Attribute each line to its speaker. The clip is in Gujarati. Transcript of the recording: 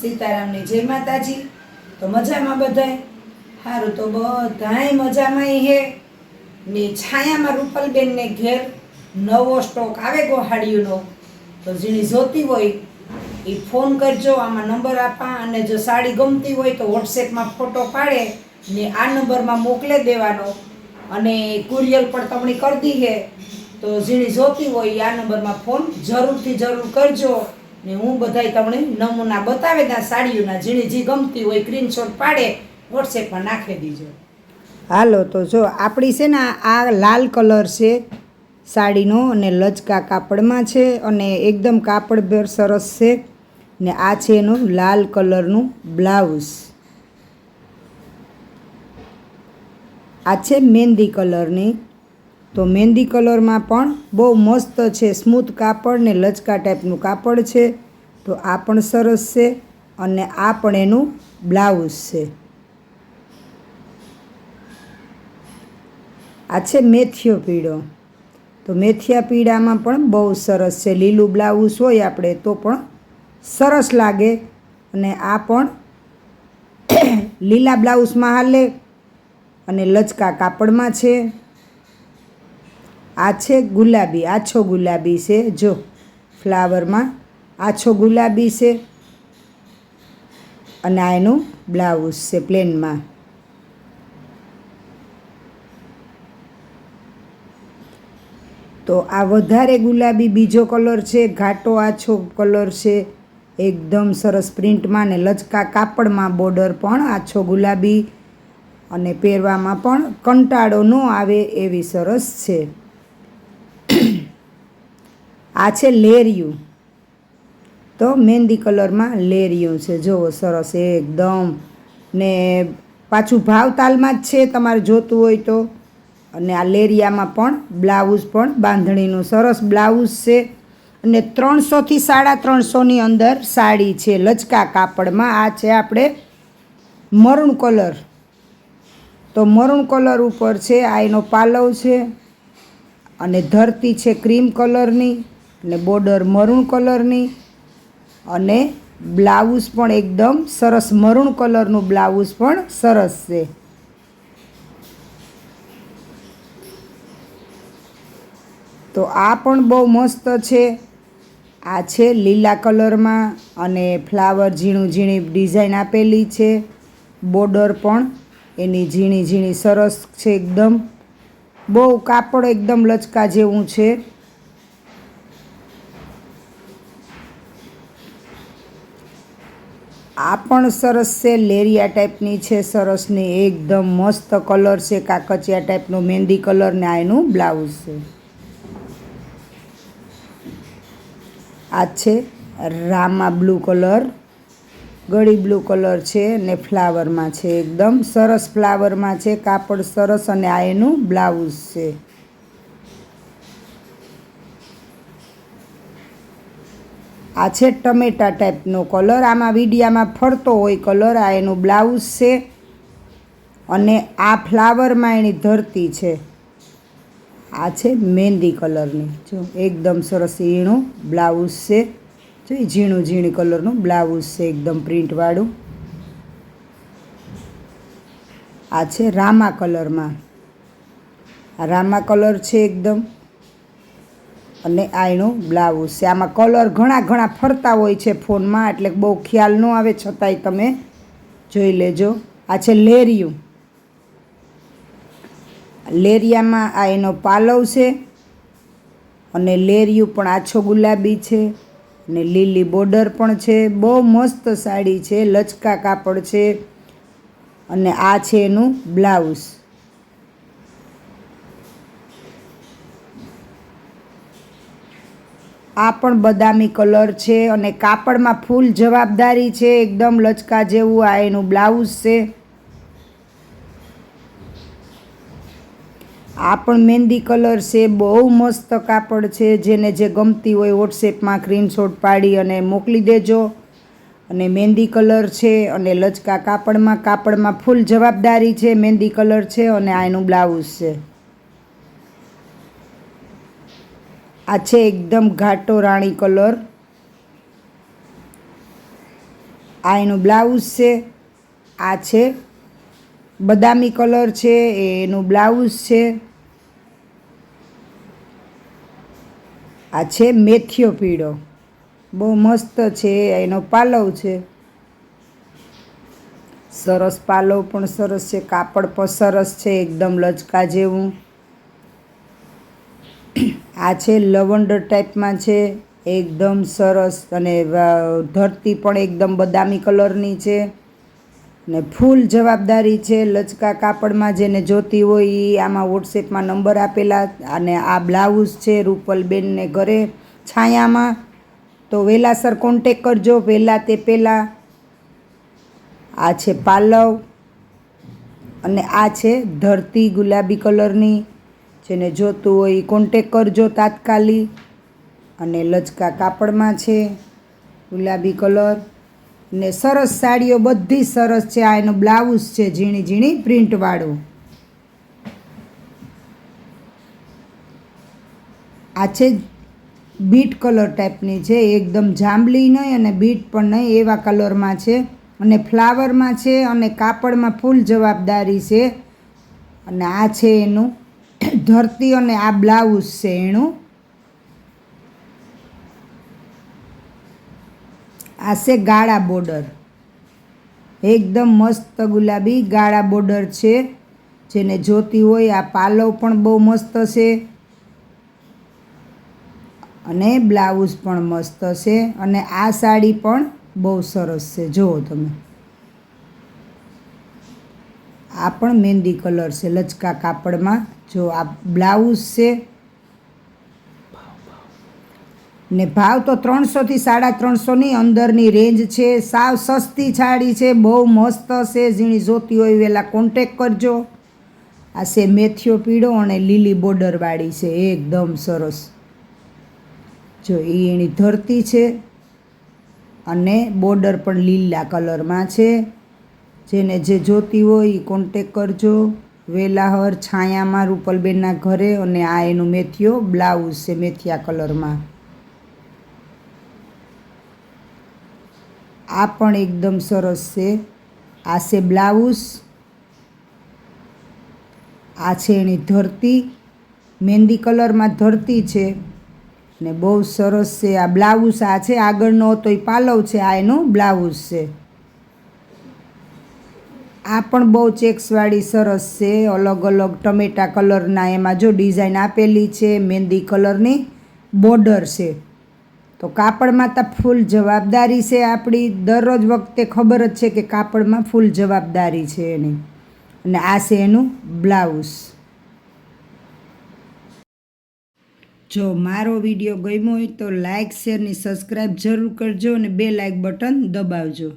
Speaker 1: સીતારામની જય માતાજી. તો મજામાં બધાય? સારું તો બધાય મજામાં હે. ને છાયામાં રૂપલબેનને ઘેર નવો સ્ટોક આવે ગોહાડીઓનો તો જેની જોતી હોય એ ફોન કરજો, આમાં નંબર આપા, અને જો સાડી ગમતી હોય તો વોટ્સએપમાં ફોટો પાડે, ને આ નંબરમાં મોકલે દેવાનો. અને કુરિયર પણ તમને કરી દીધે તો ઝીણી જોતી હોય આ નંબરમાં ફોન જરૂરથી જરૂર કરજો. ને હું બધાય તમને નમૂના બતાવે ત્યાં સાડીઓના જેની જે ગમતી હોય સ્ક્રીનશોટ પાડે વોટ્સએપમાં નાખી દીજો. હાલો, તો જો આપણી છે ને આ લાલ કલર છે સાડીનો અને લચકા કાપડમાં છે અને એકદમ કાપડ બેર સરસ છે ને આ છે એનું લાલ કલરનું બ્લાઉઝ. આ છે મહેંદી કલરની તો મહેંદી કલરમાં પણ બહુ મસ્ત છે, સ્મૂથ કાપડ ને લચકા ટાઈપનું કાપડ છે. તો આ પણ સરસ છે અને આ પણ એનું બ્લાઉઝ છે. આ છે મેથિયો પીળો. તો મેથિયા પીળામાં પણ બહુ સરસ છે, લીલું બ્લાઉઝ હોય આપણે તો પણ સરસ લાગે. અને આ પણ લીલા બ્લાઉઝમાં હાલે અને લચકા કાપડમાં છે. આ છે ગુલાબી આછો ગુલાબી છે. જો, ફ્લાવરમાં આછો ગુલાબી છે. અને આ એનું બ્લાઉઝ છે પ્લેનમાં. તો આ વધારે ગુલાબી બીજો કલર છે, ઘાટો આછો કલર છે. એકદમ સરસ પ્રિન્ટમાં ને લચકા કાપડમાં બોર્ડર પણ આછો ગુલાબી. અને પહેરવામાં પણ કંટાળો ન આવે એવી સરસ છે. આ છે લેરિયું. તો મહેંદી કલરમાં લેરિયું છે. જુઓ સરસ, એકદમ. ને પાછું ભાવતાલમાં જ છે, તમારે જોતું હોય તો. અને આ લેરિયામાં પણ બ્લાઉઝ પણ બાંધણીનું સરસ બ્લાઉઝ છે. અને ત્રણસોથી સાડા ત્રણસોની અંદર સાડી છે. લચકા કાપડમાં આ છે આપણે મરૂણ કલર. તો મરૂણ કલર ઉપર છે, આ એનો પાલવ છે. અને ધરતી છે ક્રીમ કલરની. અને બોર્ડર મરૂણ કલરની અને બ્લાઉઝ પણ એકદમ સરસ મરૂણ કલરનું બ્લાઉઝ પણ સરસ છે. તો આ પણ બહુ મસ્ત છે. આ છે લીલા કલરમાં અને ફ્લાવર ઝીણું ઝીણી ડિઝાઇન આપેલી છે. બોર્ડર પણ એની ઝીણી ઝીણી સરસ છે એકદમ. બહુ કાપડ એકદમ લચકા જેવું છે. આ પણ સરસ છે, લેરિયા ટાઈપની છે, સરસ ને એકદમ મસ્ત કલર છે, કાકચિયા ટાઈપનો, મહેંદી કલર ને આ એનું બ્લાઉઝ છે. આ છે રામા બ્લુ કલર, ગળી બ્લુ કલર છે ને ફ્લાવરમાં છે, એકદમ સરસ ફ્લાવરમાં છે, કાપડ સરસ અને આ એનું બ્લાઉઝ છે. આ છે ટમેટા ટાઈપનો કલર આમાં વિડીયામાં ફરતો હોય કલર આ એનું બ્લાઉઝ છે અને આ ફ્લાવરમાં એની ધરતી છે. આ છે મહેંદી કલરની જો એકદમ સરસ ઝીણું બ્લાઉઝ છે. જો એ ઝીણું ઝીણી કલરનું બ્લાઉઝ છે એકદમ પ્રિન્ટવાળું આ છે રામા કલરમાં રામા કલર છે એકદમ અને આ એનું બ્લાઉઝ છે. આમાં કલર ઘણા ઘણા ફરતા હોય છે ફોનમાં, એટલે બહુ ખ્યાલ ન આવે છતાંય તમે જોઈ લેજો. આ છે લેરિયું. લેરિયામાં આ એનો પાલવ છે અને લેરિયું પણ આછો ગુલાબી છે અને લીલી બોર્ડર પણ છે. બહુ મસ્ત સાડી છે, લચકા કાપડ છે અને આ છે એનું બ્લાઉઝ. આ પણ બદામી કલર છે અને કાપડમાં ફૂલ જવાબદારી છે, એકદમ લચકા જેવું આ એનું બ્લાઉઝ છે. આ પણ મહેંદી કલર છે, બહુ મસ્ત કાપડ છે, જેને જે ગમતી હોય વોટ્સએપમાં સ્ક્રીનશોટ પાડી અને મોકલી દેજો. અને મહેંદી કલર છે અને લચકા કાપડમાં કાપડમાં ફૂલ જવાબદારી છે, મહેંદી કલર છે અને આ એનું બ્લાઉઝ છે. આ છે એકદમ ઘાટો રાણી કલર. આ એનું બ્લાઉઝ છે, આ છે. બદામી કલર છે એનું બ્લાઉઝ છે. આ છે મેથીયો પીળો. બહુ મસ્ત છે, એનો પાલવ છે. સરસ પાલવ પણ સરસ છે, કાપડ પણ સરસ છે, એકદમ લચકા જેવું. આ છે લવંડર ટાઈપમાં છે, એકદમ સરસ અને ધરતી પણ એકદમ બદામી કલરની છે. ને ફૂલ જવાબદારી છે, લચકા કાપડમાં જેને જોતી હોય એ આમાં વોટ્સએપમાં નંબર આપેલા અને આ બ્લાઉઝ છે રૂપલબેનને ઘરે છાયામાં. તો વહેલાસર કોન્ટેક કરજો વહેલા તે પહેલાં આ છે પાલવ અને આ છે ધરતી ગુલાબી કલરની. જેને જોતું હોય એ કોન્ટેક કરજો તાત્કાલિક. અને લચકા કાપડમાં છે, ગુલાબી કલર. ને સરસ સાડીઓ બધી સરસ છે, આ એનું બ્લાઉઝ છે, ઝીણી ઝીણી પ્રિન્ટવાળું આ છે બીટ કલર ટાઈપની છે, એકદમ જાંબલી નહીં અને બીટ પણ નહીં, એવા કલરમાં છે. અને ફ્લાવરમાં છે અને કાપડમાં ફૂલ જવાબદારી છે. અને આ છે એનું ધરતી અને આ બ્લાઉઝ છે એનું આ છે ગાળા બોર્ડર. એકદમ મસ્ત ગુલાબી ગાળા બોર્ડર છે, જેને જોતી હોય આ પાલવ પણ બહુ મસ્ત છે. અને બ્લાઉઝ પણ મસ્ત છે, અને આ સાડી પણ બહુ સરસ છે. જુઓ તમે. આ પણ મહેંદી કલર છે, લચકા કાપડમાં. જો આ બ્લાઉઝ છે. ને ભાવ તો ત્રણસોથી સાડા ત્રણસોની અંદરની રેન્જ છે. સાવ સસ્તી સાડી છે, બહુ મસ્ત છે. ઝીણી જોતી હોય વહેલા કોન્ટેક કરજો. આ છે મેથીઓ પીળો અને લીલી બોર્ડરવાળી છે, એકદમ સરસ. જો એ એની ધરતી છે અને બોર્ડર પણ લીલા કલરમાં છે. જેને જે જોતી હોય એ કોન્ટેક કરજો. વેલાહર છાયામાં રૂપલબેનના ઘરે અને આ એનું મેથીયો બ્લાઉઝ છે મેથિયા કલરમાં. આ પણ એકદમ સરસ છે. આ છે બ્લાઉઝ. આ છે એની ધરતી. મહેંદી કલરમાં ધરતી છે. ને બહુ સરસ છે આ બ્લાઉઝ આ છે આગળનો હતો એ પાલવ છે આ એનું બ્લાઉઝ છે. આ પણ બહુ ચેક્સવાળી સરસ છે. અલગ અલગ ટમેટા કલરના એમાં જો ડિઝાઇન આપેલી છે, મહેંદી કલરની બોર્ડર છે. તો કાપડમાં તો ફૂલ જવાબદારી છે આપણી. દરરોજ વખતે ખબર જ છે કે કાપડમાં ફૂલ જવાબદારી છે એની. અને આ છે એનું બ્લાઉઝ. જો મારો વીડિયો ગમ્યો હોય તો લાઇક શેર ને સબસ્ક્રાઈબ જરૂર કરજો અને બે લાઇક બટન દબાવજો.